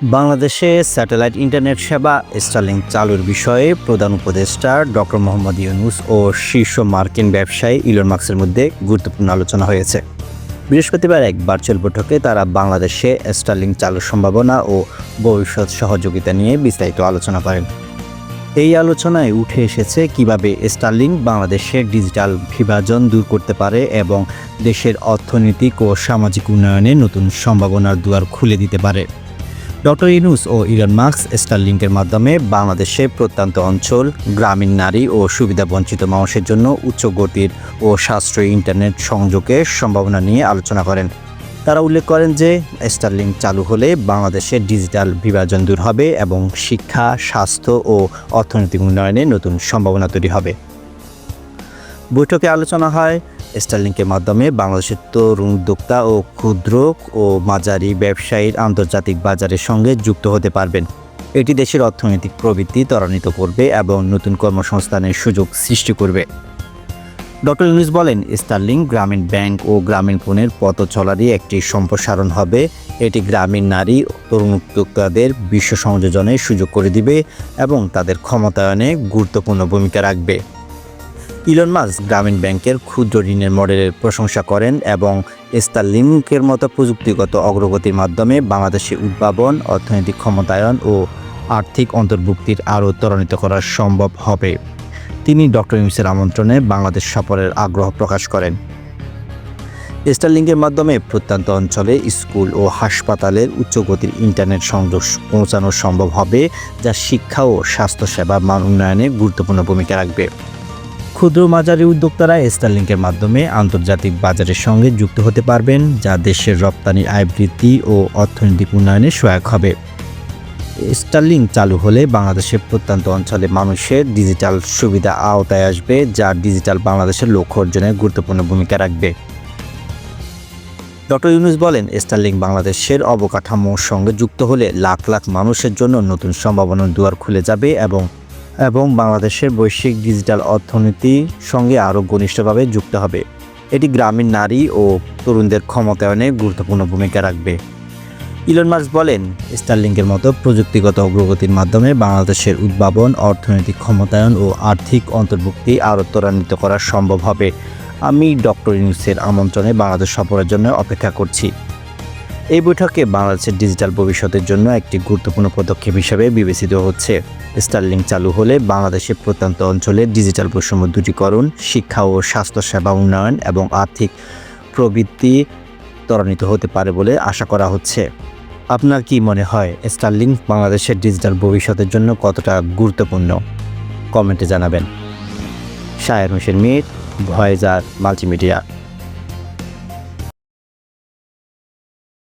বাংলাদেশে satellite internet সেবা starling চালুর বিষয়ে প্রধান উপদেষ্টা ডক্টর মোহাম্মদ ইউনুস ও শীর্ষ মার্কিন ব্যবসায়ী ইলন মার্কসের মধ্যে গুরুত্বপূর্ণ আলোচনা হয়েছে। বৃহস্পতিবার এক ভার্চুয়াল বৈঠকে তারা বাংলাদেশে স্টারলিং চালুর সম্ভাবনা ও ভবিষ্যৎ সহযোগিতা নিয়ে বিস্তারিত আলোচনা করেন। এই আলোচনায় উঠে এসেছে কীভাবে স্টারলিং বাংলাদেশের ডিজিটাল বিভাজন দূর করতে পারে এবং দেশের অর্থনৈতিক ও সামাজিক উন্নয়নে নতুন সম্ভাবনার দুয়ার খুলে দিতে পারে। ডক্টর ইনুস ও ইলন মার্কস স্টারলিংকের মাধ্যমে বাংলাদেশের প্রত্যন্ত অঞ্চল, গ্রামীণ নারী ও সুবিধাবঞ্চিত মানুষের জন্য উচ্চ গতির ও সাশ্রয়ী ইন্টারনেট সংযোগের সম্ভাবনা নিয়ে আলোচনা করেন। তারা উল্লেখ করেন যে স্টারলিং চালু হলে বাংলাদেশের ডিজিটাল বিভাজন দূর হবে এবং শিক্ষা, স্বাস্থ্য ও অর্থনৈতিক উন্নয়নে নতুন সম্ভাবনা তৈরি হবে। বৈঠকে আলোচনা হয় স্টারলিংকের মাধ্যমে বাংলাদেশের তরুণ উদ্যোক্তা ও ক্ষুদ্র ও মাঝারি ব্যবসায়ীর আন্তর্জাতিক বাজারের সঙ্গে যুক্ত হতে পারবেন। এটি দেশের অর্থনৈতিক প্রবৃত্তি ত্বরান্বিত করবে এবং নতুন কর্মসংস্থানের সুযোগ সৃষ্টি করবে। ডক্টর ইউনুস বলেন স্টারলিং গ্রামীণ ব্যাংক ও গ্রামীণ ফোনের পথ চলারই একটি সম্প্রসারণ হবে। এটি গ্রামীণ নারী ও তরুণ উদ্যোক্তাদের বিশ্ব সংযোজনের সুযোগ করে দিবে এবং তাদের ক্ষমতায়নে গুরুত্বপূর্ণ ভূমিকা রাখবে। ইলন মাস্ক গ্রামীণ ব্যাংকের ক্ষুদ্র ঋণের মডেলের প্রশংসা করেন এবং স্টারলিংকের মতো প্রযুক্তিগত অগ্রগতির মাধ্যমে বাংলাদেশে উদ্ভাবন, অর্থনৈতিক ক্ষমতায়ন ও আর্থিক অন্তর্ভুক্তির আরও ত্বরান্বিত করা সম্ভব হবে। তিনি ডক্টর ইউনুসের আমন্ত্রণে বাংলাদেশ সফরের আগ্রহ প্রকাশ করেন। স্টারলিংকের মাধ্যমে প্রত্যন্ত অঞ্চলে স্কুল ও হাসপাতালের উচ্চগতির ইন্টারনেট সংযোগ পৌঁছানো সম্ভব হবে, যা শিক্ষা ও স্বাস্থ্যসেবার মান উন্নয়নে গুরুত্বপূর্ণ ভূমিকা রাখবে। ক্ষুদ্র মাঝারি উদ্যোক্তারা স্টারলিংকের মাধ্যমে আন্তর্জাতিক বাজারের সঙ্গে যুক্ত হতে পারবেন, যা দেশের রপ্তানি, আয় বৃদ্ধি ও অর্থনৈতিক উন্নয়নে সহায়ক হবে। স্টারলিং চালু হলে বাংলাদেশের প্রত্যন্ত অঞ্চলে মানুষের ডিজিটাল সুবিধা আওতায় আসবে, যা ডিজিটাল বাংলাদেশের লক্ষ্য অর্জনে গুরুত্বপূর্ণ ভূমিকা রাখবে। ডক্টর ইউনুস বলেন স্টারলিং বাংলাদেশের অবকাঠামোর সঙ্গে যুক্ত হলে লাখ লাখ মানুষের জন্য নতুন সম্ভাবনার দুয়ার খুলে যাবে এবং এবং বাংলাদেশের বৈশ্বিক ডিজিটাল অর্থনীতির সঙ্গে আরও ঘনিষ্ঠভাবে যুক্ত হবে। এটি গ্রামীণ নারী ও তরুণদের ক্ষমতায়নে গুরুত্বপূর্ণ ভূমিকা রাখবে। ইলন মার্কস বলেন, স্টারলিংকের মতো প্রযুক্তিগত অগ্রগতির মাধ্যমে বাংলাদেশের উদ্ভাবন, অর্থনৈতিক ক্ষমতায়ন ও আর্থিক অন্তর্ভুক্তি আরও ত্বরান্বিত করা সম্ভব হবে। আমি ডক্টর ইউনুসের আমন্ত্রণে বাংলাদেশ সফরের জন্য অপেক্ষা করছি। এই বৈঠকে বাংলাদেশের ডিজিটাল ভবিষ্যতের জন্য একটি গুরুত্বপূর্ণ পদক্ষেপ হিসেবে বিবেচিত হচ্ছে। স্টারলিং চালু হলে বাংলাদেশের প্রত্যন্ত অঞ্চলে ডিজিটাল বৈষম্য দূরীকরণ, শিক্ষা ও স্বাস্থ্যসেবা উন্নয়ন এবং আর্থিক প্রবৃদ্ধি ত্বরান্বিত হতে পারে বলে আশা করা হচ্ছে। আপনার কি মনে হয় স্টারলিং বাংলাদেশের ডিজিটাল ভবিষ্যতের জন্য কতটা গুরুত্বপূর্ণ? কমেন্টে জানাবেন। Shayer Hossain Mir, Voyager multimedia.